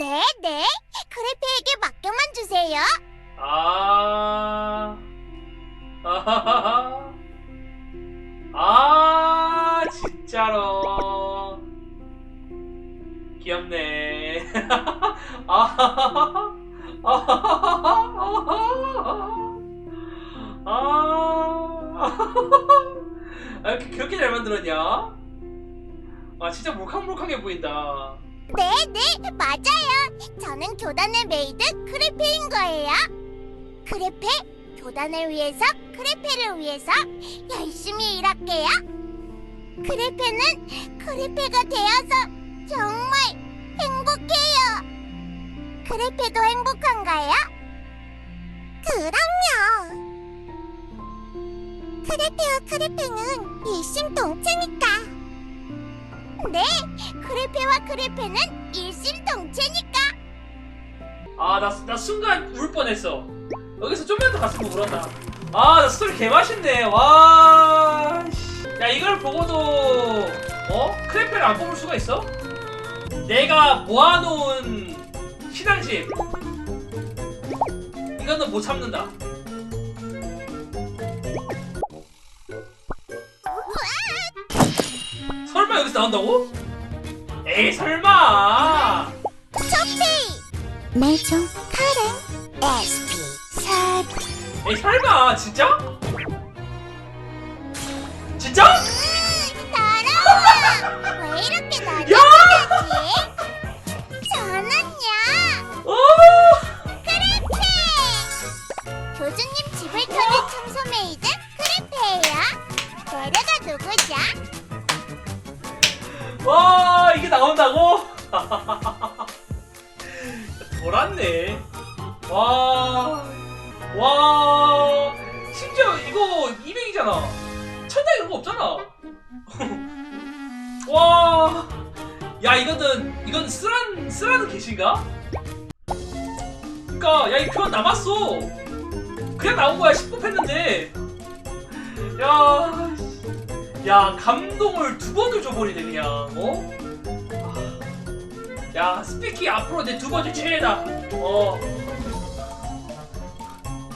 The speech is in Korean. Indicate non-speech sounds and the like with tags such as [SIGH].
네, 네. 크레페에게 맡겨만 주세요. 아, 아하하하. [LAUGHS] 아, 진짜로. 귀엽네. 아하하하. [LAUGHS] 아하하하. [LAUGHS] 아, 아, 그렇게 잘 만들었냐? 아, 진짜 몰캉몰캉해 보인다. 네, 네, 맞아요. 저는 교단의 메이드 크레페인 거예요. 크레페, 교단을 위해서, 크레페를 위해서 열심히 일할게요. 크레페는 크레페가 되어서 정말 행복해요. 크레페도 행복한가요? 그럼요. 크레페와 크레페는 일심동체니까. 네, 크레페와 크레페는 일심동체니까. 아, 나, 나 순간 울 뻔했어. 여기서 좀만 더 갔으면 울었다. 아, 나 스토리 개맛있네. 와. 씨. 야, 이걸 보고도, 어? 크래페를 안 뽑을 수가 있어? 내가 모아놓은 신앙심. 이거는 못 참는다. 나온다고? 에이, 설마! 매종 카렌 SP 사 에이 설마 진짜? 진짜? 나온다고? 돌았네. 와, 와, 심지어 이거 200이잖아. 천장 이런 거 없잖아. 와, 야 이거는 이건 쓰란 쓰라는 계신가? 그니까 야이 교환 남았어. 그냥 나온 거야 10분 했는데. 야, 야 감동을 두 번을 줘버리네 그냥. 어? 야 스피키 앞으로 내 두 번째 최애다. 어